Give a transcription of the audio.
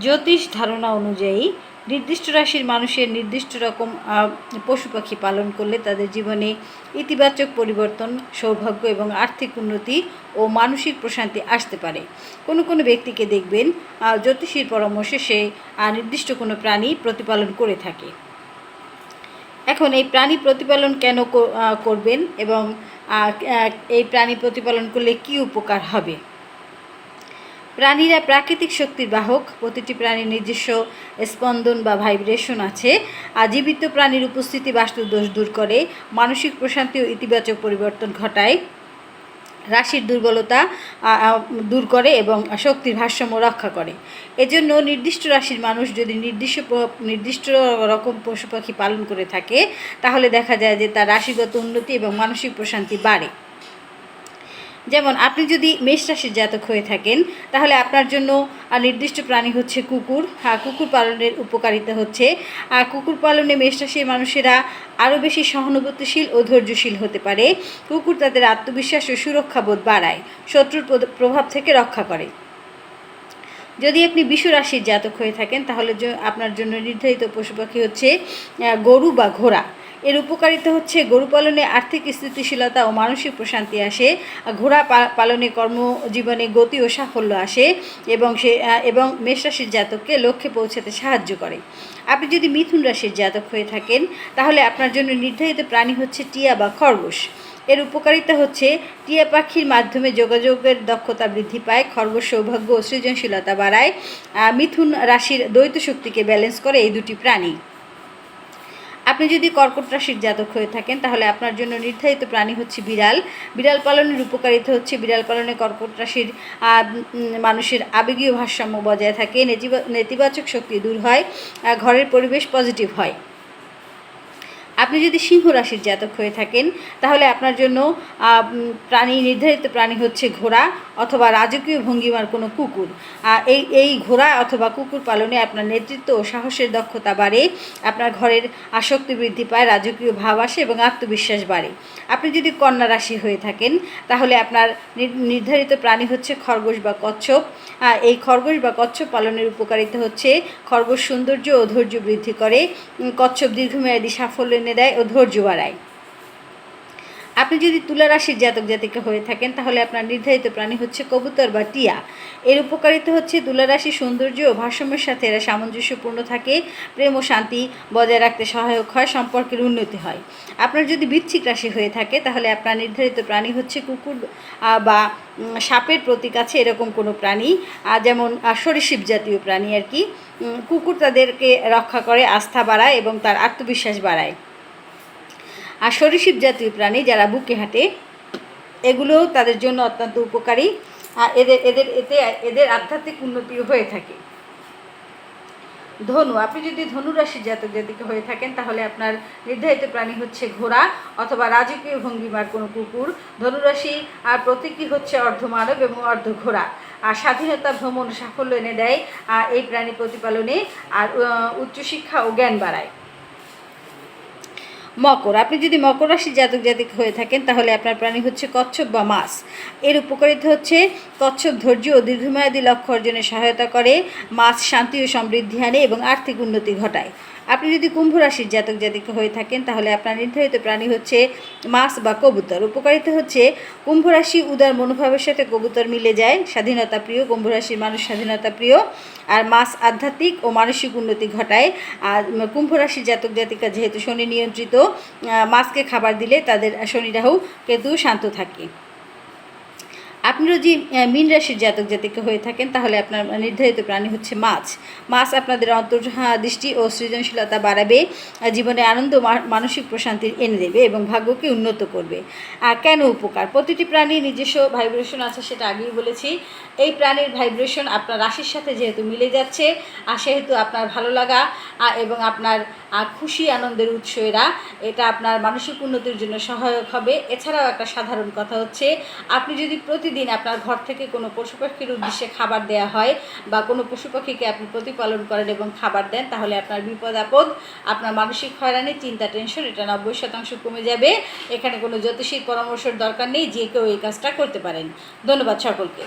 জ্যোতিষ ধারণা অনুযায়ী নির্দিষ্ট রাশির মানুষের নির্দিষ্ট রকম পশু পাখি পালন করলে তাদের জীবনে ইতিবাচক পরিবর্তন, সৌভাগ্য এবং আর্থিক উন্নতি ও মানসিক প্রশান্তি আসতে পারে। কোনো কোনো ব্যক্তিকে দেখবেন জ্যোতিষীর পরামর্শে সে নির্দিষ্ট কোনো প্রাণী প্রতিপালন করে থাকে। এখন এই প্রাণী প্রতিপালন কেন করবেন এবং এই প্রাণী প্রতিপালন করলে কি উপকার হবে? প্রাণীরা প্রাকৃতিক শক্তির বাহক। প্রতিটি প্রাণীর নিজস্ব স্পন্দন বা ভাইব্রেশন আছে। আর জীবিত প্রাণীর উপস্থিতি বাস্তুদোষ দূর করে, মানসিক প্রশান্তি ও ইতিবাচক পরিবর্তন ঘটায়। রাশির দুর্বলতা দূর করে এবং শক্তির ভারসাম্য রক্ষা করে। এজন্য নির্দিষ্ট রাশির মানুষ যদি নির্দিষ্ট নির্দিষ্ট রকম পশু পাখি পালন করে থাকে, তাহলে দেখা যায় যে তার রাশিগত উন্নতি এবং মানসিক প্রশান্তি বাড়ে। যেমন আপনি যদি মেষ রাশির জাতক হয়ে থাকেন, তাহলে আপনার জন্য নির্দিষ্ট প্রাণী হচ্ছে কুকুর। হ্যাঁ কুকুর পালনের উপকারিতা হচ্ছে। আর কুকুর পালনে মেষ রাশির মানুষেরা আরও বেশি সহানুভূতিশীল ও ধৈর্যশীল হতে পারে। কুকুর তাদের আত্মবিশ্বাস ও সুরক্ষাবোধ বাড়ায়, শত্রুর প্রভাব থেকে রক্ষা করে। যদি আপনি বিশ্ব রাশির জাতক হয়ে থাকেন, তাহলে আপনার জন্য নির্ধারিত পশু পাখি হচ্ছে গরু বা ঘোড়া। এর উপকারিতা হচ্ছে গরু পালনে আর্থিক স্থিতিশীলতা ও মানসিক প্রশান্তি আসে ঘোড়া পালনে কর্মজীবনে গতি ও সাফল্য আসে এবং সে এবং মেষ রাশির জাতককে লক্ষ্যে পৌঁছাতে সাহায্য করে। আপনি যদি মিথুন রাশির জাতক হয়ে থাকেন, তাহলে আপনার জন্য নির্ধারিত প্রাণী হচ্ছে টিয়া বা খরগোশ। এর উপকারিতা হচ্ছে টিয়া পাখির মাধ্যমে যোগাযোগের দক্ষতা বৃদ্ধি পায়, খরগোশ সৌভাগ্য ও সৃজনশীলতা বাড়ায় মিথুন রাশির দ্বৈত শক্তিকে ব্যালেন্স করে এই দুটি প্রাণী। আপনি যদি কর্কট রাশির জাতক হয়ে থাকেন, তাহলে আপনার জন্য নির্ধারিত প্রাণী হচ্ছে বিড়াল। বিড়াল পালনের উপকারিতা হচ্ছে বিড়াল পালনে কর্কট রাশির মানুষের আবেগীয় ভারসাম্য বজায় থাকে, নেতিবা- নেতিবাচক শক্তি দূর হয় ঘরের পরিবেশ পজিটিভ হয়। আপনি যদি সিংহ রাশির জাতক হয়ে থাকেন, তাহলে আপনার জন্য প্রাণী, নির্ধারিত প্রাণী হচ্ছে ঘোড়া অথবা রাজকীয় ভঙ্গিমার কোনো কুকুর। এই এই ঘোড়া অথবা কুকুর পালনে আপনার নেতৃত্ব ও সাহসের দক্ষতা বাড়ে, আপনার ঘরের আসক্তি বৃদ্ধি পায়, রাজকীয় ভাব আসে এবং আত্মবিশ্বাস বাড়ে। আপনি যদি কন্যা রাশি হয়ে থাকেন, তাহলে আপনার নির্ধারিত প্রাণী হচ্ছে খরগোশ বা কচ্ছপ। এই খরগোশ বা কচ্ছপ পালনের উপকারিতা হচ্ছে খরগোশ সৌন্দর্য ও ধৈর্য বৃদ্ধি করে। কচ্ছপ দীর্ঘমেয়াদী সাফল্য এনে দেয় ও ধৈর্য বাড়ায়। আপনি যদি তুলা রাশির জাতক জাতিকা হয়ে থাকেন, তাহলে আপনার নির্ধারিত প্রাণী হচ্ছে কবুতর বা টিয়া। এর উপকারিতা হচ্ছে তুলা রাশির সৌন্দর্য ও ভারসাম্যের সাথে এরা সামঞ্জস্যপূর্ণ থাকে, প্রেম ও শান্তি বজায় রাখতে সহায়ক হয়, সম্পর্কের উন্নতি হয়। আপনার যদি বৃশ্চিক রাশি হয়ে থাকে, তাহলে আপনার নির্ধারিত প্রাণী হচ্ছে কুকুর বা সাপের প্রতীক আছে এরকম কোনো প্রাণী। যেমন সরীসৃপ জাতীয় প্রাণী আর কি। কুকুর তাদেরকে রক্ষা করে, আস্থা বাড়ায় এবং তার আত্মবিশ্বাস বাড়ায়। আর সরীসৃপ জাতীয় প্রাণী যারা বুকে হাঁটে, এগুলোও তাদের জন্য অত্যন্ত উপকারী। আর এদের এদের, এতে, এদের আধ্যাত্মিক উন্নতি হয়ে থাকে। ধনু, আপনি যদি ধনু রাশির জাতক জাতিকে হয়ে থাকেন, তাহলে আপনার নির্ধারিত প্রাণী হচ্ছে ঘোড়া অথবা রাজকীয় ভঙ্গিমার কোনো কুকুর। ধনুরাশি আর প্রতীকী হচ্ছে অর্ধমানব এবং অর্ধ ঘোড়া আর স্বাধীনতা ভ্রমণ সাফল্য এনে দেয়, আর এই প্রাণী প্রতিপালনে আর উচ্চশিক্ষা ও জ্ঞান বাড়ায়। মকর। আপনি যদি মকর রাশি জাতক জাতিক হয়ে থাকেন, তাহলে আপনার প্রাণী হচ্ছে কচ্ছপ বা মাছ। এর উপকারিতা হচ্ছে কচ্ছপ ধৈর্য ও দীর্ঘমেয়াদী লক্ষ্য অর্জনে সহায়তা করে, মাছ শান্তি ও সমৃদ্ধি আনে এবং আর্থিক উন্নতি ঘটায়। আপনি যদি কুম্ভ রাশির জাতক জাতিক হয়ে থাকেন, তাহলে আপনার নির্ধারিত প্রাণী হচ্ছে মাছ বা কবুতর। উপকারিতা হচ্ছে কুম্ভ রাশি উদার মনোভাবের সাথে কবুতর মিলে যায়, স্বাধীনতা প্রিয়, কুম্ভ রাশির মানুষ স্বাধীনতা প্রিয়, আর মাছ আধ্যাত্মিক ও মানসিক উন্নতি ঘটায়। আর কুম্ভ রাশির জাতক জাতিকা যেহেতু শনি নিয়ন্ত্রিত মাছকে খাবার দিলে তাদের শনি রাহু কেতু শান্ত থাকে। আপনি যদি মিন রাশির জাতক জাতিকা হয়ে থাকেন, তাহলে আপনার নির্ধারিত প্রাণী হচ্ছে মাছ। মাছ আপনাদের অন্তর দৃষ্টি ও সৃজনশীলতা বাড়াবে জীবনে আনন্দ মানসিক প্রশান্তি এনে দেবে এবং ভাগ্যকে উন্নত করবে। আর কেন উপকার? প্রতিটি প্রাণীর নিজস্ব ভাইব্রেশন আছে, সেটা আগেই বলেছি। এই প্রাণীর ভাইব্রেশন আপনার রাশির সাথে যেহেতু মিলে যাচ্ছে, আর সেহেতু আপনার ভালো লাগা এবং আপনার খুশি আনন্দের উৎস এরা। এটা আপনার মানসিক উন্নতির জন্য সহায়ক হবে। এছাড়াও একটা সাধারণ কথা হচ্ছে, আপনি যদি প্রতিদিন আপনার ঘর থেকে কোনো পশু পাখির উদ্দেশ্যে খাবার দেয়া হয় বা কোনো পশু পাখিকে আপনি প্রতিপালন করেন এবং খাবার দেন, তাহলে আপনার বিপদ আপদ, আপনার মানসিক হয়রানি, চিন্তা, টেনশন, এটা নব্বই শতাংশ কমে যাবে। এখানে কোনো জ্যোতিষীর পরামর্শের দরকার নেই, যে কেউ এই কাজটা করতে পারেন। ধন্যবাদ সকলকে।